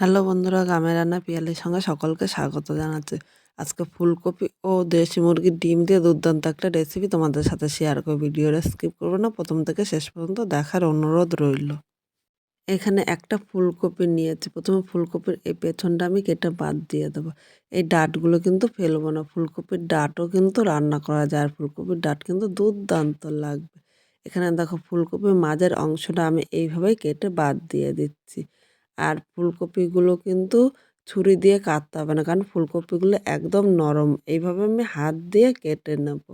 Hello বন্ধুরা, গ্রামের রান্না পিয়ালির সঙ্গে সকলকে স্বাগত জানাচ্ছি। আজকে ফুলকপি ও দেশি মুরগির ডিম দিয়ে দুর্দান্ত একটা রেসিপি তোমাদের সাথে শেয়ার করব। ভিডিওটা স্কিপ করব না, প্রথম থেকে শেষ পর্যন্ত দেখার অনুরোধ রইল। এখানে একটা ফুলকপি নিয়েছি। প্রথমে ফুলকপির এই পেছনটা আমি কেটে বাদ দিয়ে দেবো। এই ডাঁটগুলো কিন্তু ফেলব না। ফুলকপির ডাঁটও কিন্তু রান্না করা যায়। আর ফুলকপির ডাঁট কিন্তু দুর্দান্ত লাগবে। এখানে দেখো, ফুলকপির মাঝের অংশটা আমি এইভাবেই কেটে বাদ দিয়ে দিচ্ছি। আর ফুলকপিগুলো কিন্তু ছুরি দিয়ে কাটতে হবে না। কারণ ফুলকপিগুলো একদম নরম। এইভাবে আমি হাত দিয়ে কেটে নেব।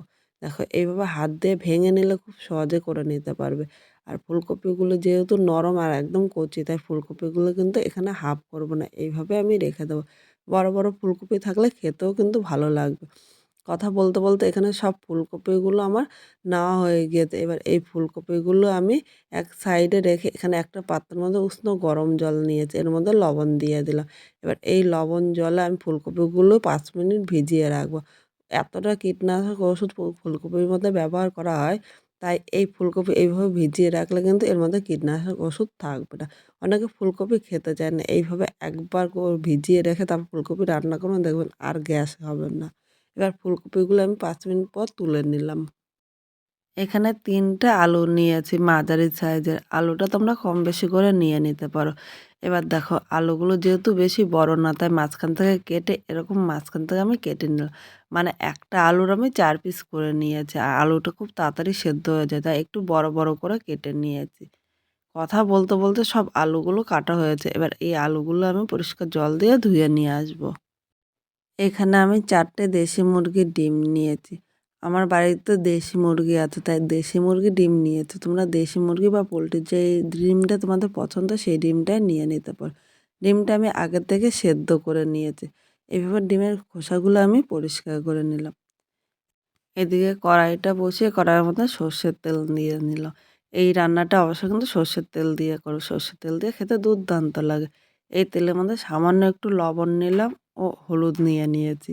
দেখো, এইভাবে হাত দিয়ে ভেঙে নিলে খুব সহজে করে নিতে পারবে। আর ফুলকপিগুলো যেহেতু নরম আর একদম কচি, তাই ফুলকপিগুলো কিন্তু এখানে হাফ করব না। এইভাবে আমি রেখে দেবো। বড় বড় ফুলকপি থাকলে খেতেও কিন্তু ভালো লাগবে। কথা বলতে বলতে এখানে সব ফুলকপিগুলো আমার নেওয়া হয়ে গিয়েছে। এবার এই ফুলকপিগুলো আমি এক সাইডে রেখে এখানে একটা পাত্রের মধ্যে উষ্ণ গরম জল নিয়েছি, এর মধ্যে লবণ দিয়ে দিলাম। এবার এই লবণ জলে আমি ফুলকপিগুলো পাঁচ মিনিট ভিজিয়ে রাখব। এতটা কীটনাশক ওষুধ ফুলকপির মধ্যে ব্যবহার করা হয়, তাই এই ফুলকপি এইভাবে ভিজিয়ে রাখলে কিন্তু এর মধ্যে কীটনাশক ওষুধ থাকবে না। অনেকে ফুলকপি খেতে চায় না, এইভাবে একবার ভিজিয়ে রেখে তারপর ফুলকপি রান্না করবেন, দেখবেন আর গ্যাস হবে না। এবার ফুলকপিগুলো আমি পাঁচ মিনিট পর তুলে নিলাম। এখানে তিনটে আলু নিয়েছি, মাঝারি সাইজের। আলুটা তোমরা কম বেশি করে নিয়ে নিতে পারো। এবার দেখো, আলুগুলো যেহেতু বেশি বড় না, তাই মাঝখান থেকে কেটে, এরকম মাঝখান থেকে আমি কেটে নিলাম। মানে একটা আলুর আমি চার পিস করে নিয়েছি। আর আলুটা খুব তাড়াতাড়ি সেদ্ধ হয়ে যায়, তাই একটু বড় বড় করে কেটে নিয়েছি। কথা বলতে বলতে সব আলুগুলো কাটা হয়েছে। এবার এই আলুগুলো আমি পরিষ্কার জল দিয়ে ধুয়ে নিয়ে আসব। এখানে আমি চারটে দেশি মুরগির ডিম নিয়েছি। আমার বাড়িতে তো দেশি মুরগি আছে, তাই দেশি মুরগি ডিম নিয়েছি। তোমরা দেশি মুরগি বা পোলট্রির যে ডিমটা তোমাদের পছন্দ, সেই ডিমটাই নিয়ে নিতে পারো। ডিমটা আমি আগের থেকে সেদ্ধ করে নিয়েছি। এভাবে ডিমের খোসাগুলো আমি পরিষ্কার করে নিলাম। এদিকে কড়াইটা বসিয়ে কড়াইয়ের মধ্যে সর্ষের তেল দিয়ে নিলাম। এই রান্নাটা অবশ্যই কিন্তু সর্ষের তেল দিয়ে করো। সর্ষের তেল দিয়ে খেতে দুর্দান্ত লাগে। এই তেলের মধ্যে সামান্য একটু লবণ নিলাম। ও হলুদ নিয়ে নিয়েছি।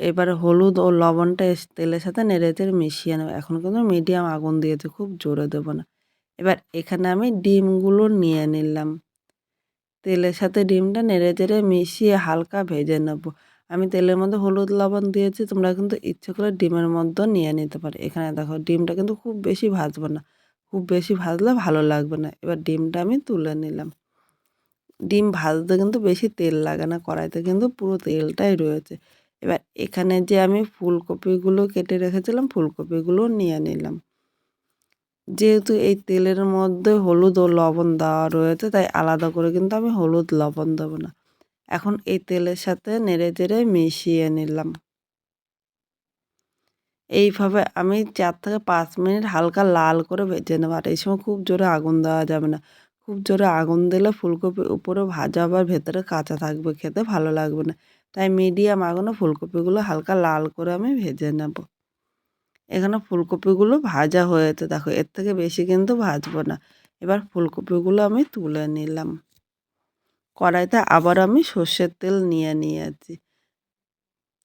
এবারে হলুদ ও লবণটা তেলের সাথে নেড়ে চেড়ে মিশিয়ে নেব। এখন কিন্তু মিডিয়াম আগুন দিয়েছি, খুব জোরে দেবো না। এবার এখানে আমি ডিমগুলো নিয়ে নিলাম। তেলের সাথে ডিমটা নেড়ে চেড়ে মিশিয়ে হালকা ভেজে নেব। আমি তেলের মধ্যে হলুদ লবণ দিয়েছি, তোমরা কিন্তু ইচ্ছে করে ডিমের মধ্যেও নিয়ে নিতে পারো। এখানে দেখো ডিমটা কিন্তু খুব বেশি ভাজবো না। খুব বেশি ভাজলে ভালো লাগবে না। এবার ডিমটা আমি তুলে নিলাম। ডিম ভাজতে কিন্তু বেশি তেল লাগে না, কড়াইতে কিন্তু পুরো তেলটাই রয়েছে। এবার এখানে যে আমি ফুলকপিগুলো কেটে রেখেছিলাম, ফুলকপিগুলো নিয়ে নিলাম। যেহেতু এই তেলের মধ্যে হলুদ ও লবণ দেওয়া রয়েছে, তাই আলাদা করে কিন্তু আমি হলুদ লবণ দেবো না। এখন এই তেলের সাথে নেড়ে চেড়ে মিশিয়ে নিলাম। এইভাবে আমি চার থেকে পাঁচ মিনিট হালকা লাল করে ভেজে নেব, আর এই সময় খুব জোরে আগুন দেওয়া যাবে না। খুব জোরে আগুন দিলে ফুলকপি উপরে ভাজা আবার ভেতরে কাঁচা থাকবে, খেতে ভালো লাগবে না। তাই মিডিয়াম আগুনে ফুলকপিগুলো হালকা লাল করে আমি ভেজে নেব। এখানে ফুলকপিগুলো ভাজা হয়েছে, দেখো এর থেকে বেশি কিন্তু ভাজবো না। এবার ফুলকপিগুলো আমি তুলে নিলাম। কড়াইতে আবার আমি সর্ষের তেল নিয়ে নিয়েছি।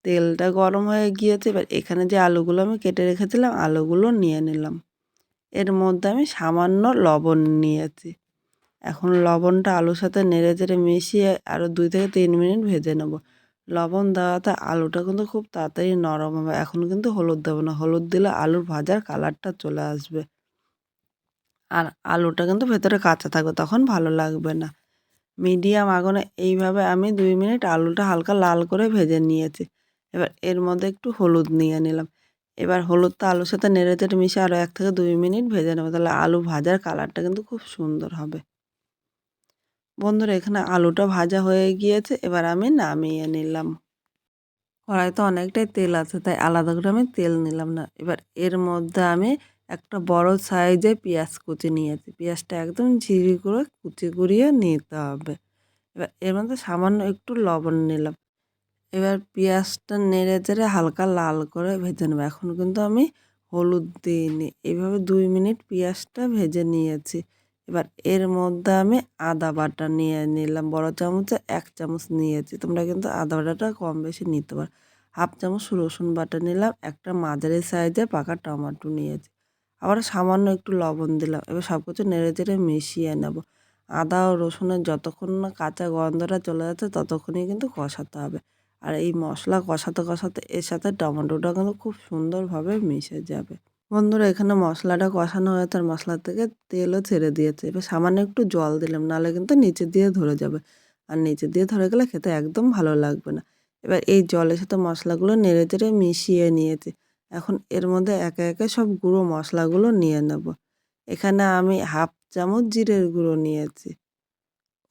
তেলটা গরম হয়ে গিয়েছে, এবার এখানে যে আলুগুলো আমি কেটে রেখেছিলাম, আলুগুলো নিয়ে নিলাম। এর মধ্যে আমি সামান্য লবণ নিয়েছি। এখন লবণটা আলুর সাথে নেড়ে চেড়ে মিশিয়ে আরও দুই থেকে তিন মিনিট ভেজে নেব। লবণ দেওয়াতে আলুটা কিন্তু খুব তাড়াতাড়ি নরম হবে। এখন কিন্তু হলুদ দেবো না। হলুদ দিলে আলুর ভাজার কালারটা চলে আসবে। আর আলুটা কিন্তু ভেতরে কাঁচা থাকবে, তখন ভালো লাগবে না। মিডিয়াম আগুনে এইভাবে আমি দুই মিনিট আলুটা হালকা লাল করে ভেজে নিয়েছি। এবার এর মধ্যে একটু হলুদ নিয়ে নিলাম। এবার হলুদটা আলুর সাথে নেড়ে চেড়ে মিশিয়ে আরও এক থেকে দুই মিনিট ভেজে নেব। তাহলে আলু ভাজার কালারটা কিন্তু খুব সুন্দর হবে। বন্ধুরা, এখানে আলুটা ভাজা হয়ে গিয়েছে, এবার আমি নামিয়ে নিলাম। কড়াইতে অনেকটাই তেল আছে, তাই আলাদা করে আমি তেল নিলাম না। এবার এর মধ্যে আমি একটা বড় সাইজে পেঁয়াজ কুচি নিয়েছি। পেঁয়াজটা একদম ঝিরি করে কুচি কুড়িয়ে নিতে হবে। এবার এর মধ্যে সামান্য একটু লবণ নিলাম। এবার পেঁয়াজটা নেড়ে চেড়ে হালকা লাল করে ভেজে নেব। এখন কিন্তু আমি হলুদ দিইনি। এইভাবে দুই মিনিট পেঁয়াজটা ভেজে নিয়েছি। এবার এর মধ্যে আমি আদা বাটা নিয়ে নিলাম, বড় চামচে এক চামচ নিয়েছি। তোমরা কিন্তু আদা বাটাটা কম বেশি নিতে পারো। হাফ চামচ রসুন বাটা নিলাম, একটা মাঝারি সাইজে পাকা টমাটো নিয়েছি। আবার সামান্য একটু লবণ দিলাম, এবার সব কিছু নেড়ে চেড়ে মিশিয়ে নেব। আদা ও রসুনের যতক্ষণ না কাঁচা গন্ধটা চলে যাচ্ছে, ততক্ষণই কিন্তু কষাতে হবে। আর এই মশলা কষাতে কষাতে এর সাথে টমেটোটা কিন্তু খুব সুন্দরভাবে মিশে যাবে। বন্ধুরা, এখানে মশলাটা কষানো হয়ে তার মশলা থেকে তেলও ছেড়ে দিয়েছে। এবার সামান্য একটু জল দিলাম নাহলে কিন্তু নিচে দিয়ে ধরে যাবে। আর নিচে দিয়ে ধরে গেলে খেতে একদম ভালো লাগবে না। এবার এই জলের সাথে মশলাগুলো নেড়ে চেড়ে মিশিয়ে নিয়েছি। এখন এর মধ্যে একে একে সব গুঁড়ো মশলাগুলো নিয়ে নেব। এখানে আমি হাফ চামচ জিরের গুঁড়ো নিয়েছি।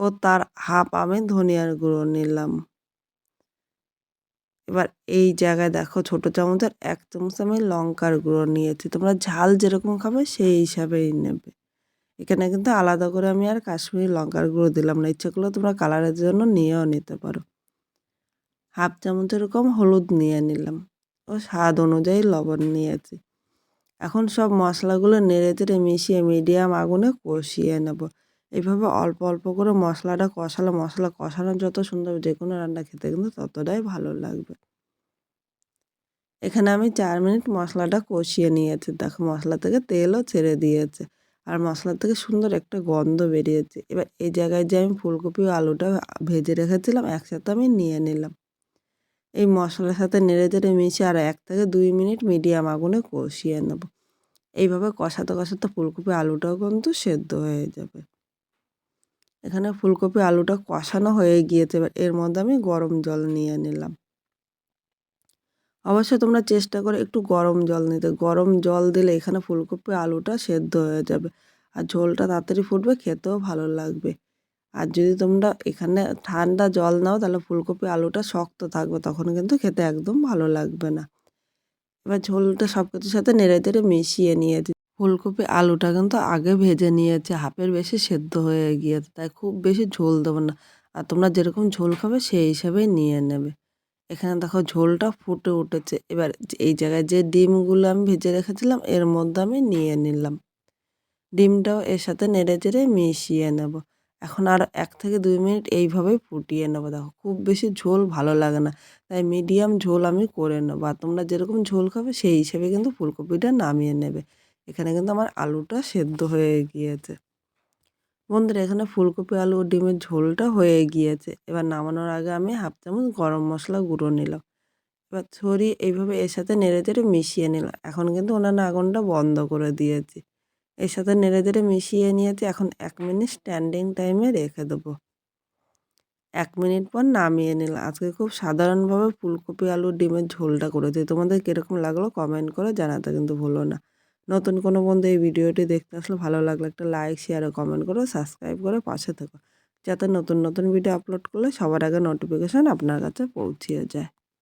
ও তার হাফ আমি ধনিয়ার গুঁড়ো নিলাম। এবার এই জায়গায় দেখো ছোট চামচের এক চামচ আমি লঙ্কার গুঁড়ো নিয়েছি। তোমরা ঝাল যেরকম খাবে সেই হিসাবেই নেবে। এখানে কিন্তু আলাদা করে আমি আর কাশ্মীরি লঙ্কার গুঁড়ো দিলাম না। ইচ্ছে করলে তোমরা কালারের জন্য নিয়েও নিতে পারো। হাফ চামচ এরকম হলুদ নিয়ে নিলাম ও স্বাদ অনুযায়ী লবণ নিয়েছি। এখন সব মশলাগুলো নেড়ে চেড়ে মিশিয়ে মিডিয়াম আগুনে কষিয়ে নেব। এইভাবে অল্প অল্প করে মশলাটা কষালে, মশলা কষানো যত সুন্দর যে কোনো রান্না খেতে কিন্তু ততটাই ভালো লাগবে। এখানে আমি চার মিনিট মশলাটা কষিয়ে নিয়েছি। দেখো মশলা থেকে তেলও ছেড়ে দিয়েছে আর মশলা থেকে সুন্দর একটা গন্ধ বেরিয়েছে। এবার এই জায়গায় যে আমি ফুলকপি আলুটা ভেজে রেখেছিলাম, একসাথে আমি নিয়ে নিলাম। এই মশলার সাথে নেড়ে চেড়ে মিশিয়ে আর এক থেকে দুই মিনিট মিডিয়াম আগুনে কষিয়ে নেব। এইভাবে কষাতে কষাতে ফুলকপি, আলুটাও কিন্তু সেদ্ধ হয়ে যাবে। এখানে ফুলকপি আলুটা কষানো হয়ে গিয়েছে। এবার এর মধ্যে আমি গরম জল নিয়ে নিলাম। অবশ্যই তোমরা চেষ্টা করে একটু গরম জল নিতে। গরম জল দিলে এখানে ফুলকপি আলুটা সেদ্ধ হয়ে যাবে। আর ঝোলটা তাড়াতাড়ি ফুটবে, খেতেও ভালো লাগবে। আর যদি তোমরা এখানে ঠান্ডা জল নাও, তাহলে ফুলকপি আলুটা শক্ত থাকবে, তখন কিন্তু খেতে একদম ভালো লাগবে না। এবার ঝোলটা সব কিছুর সাথে নেড়ে তেড়ে মিশিয়ে নিয়েছি ফুলকপি আলুটা কিন্তু আগে ভেজে নিয়েছে, হাফের বেশি সেদ্ধ হয়ে গিয়েছে, তাই খুব বেশি ঝোল দেবো না। আর তোমরা যেরকম ঝোল খাবে সেই হিসাবেই নিয়ে নেবে। এখানে দেখো ঝোলটা ফুটে উঠেছে। এবার এই জায়গায় যে ডিমগুলো আমি ভেজে রেখেছিলাম, এর মধ্যে আমি নিয়ে নিলাম। ডিমটাও এর সাথে নেড়ে চেড়ে মিশিয়ে নেব। এখন আর এক থেকে দুই মিনিট এইভাবেই ফুটিয়ে নেব। দেখো খুব বেশি ঝোল ভালো লাগে না, তাই মিডিয়াম ঝোল আমি করে নেব। আর তোমরা যেরকম ঝোল খাবে সেই হিসেবে কিন্তু ফুলকপিটা নামিয়ে নেবে। এখানে কিন্তু আমার আলুটা সেদ্ধ হয়ে গিয়েছে। বন্ধুরা, এখানে ফুলকপি আলু ডিমের ঝোলটা হয়ে গিয়েছে। এবার নামানোর আগে আমি হাফ চামচ গরম মশলা গুঁড়ো নিলাম। এবার ছড়িয়ে এইভাবে এর সাথে নেড়ে চেড়ে মিশিয়ে নিলাম। এখন কিন্তু ওনার আগুনটা বন্ধ করে দিয়েছি। এর সাথে নেড়ে চেড়ে মিশিয়ে নিয়েছি। এখন এক মিনিট স্ট্যান্ডিং টাইমে রেখে দেবো। এক মিনিট পর নামিয়ে নিলাম। আজকে খুব সাধারণভাবে ফুলকপি আলু ডিমের ঝোলটা করেছি। তোমাদের কীরকম লাগল কমেন্ট করে জানাতে কিন্তু ভুলো না। নতুন কোনো বন্ধু এই ভিডিওটি দেখতে আসলে ভালো লাগলে একটা লাইক শেয়ার ও কমেন্ট করো সাবস্ক্রাইব করে পাশে থেকো। যাতে নতুন নতুন ভিডিও আপলোড করলে সবার আগে নোটিফিকেশান আপনার কাছে পৌঁছিয়ে যায়।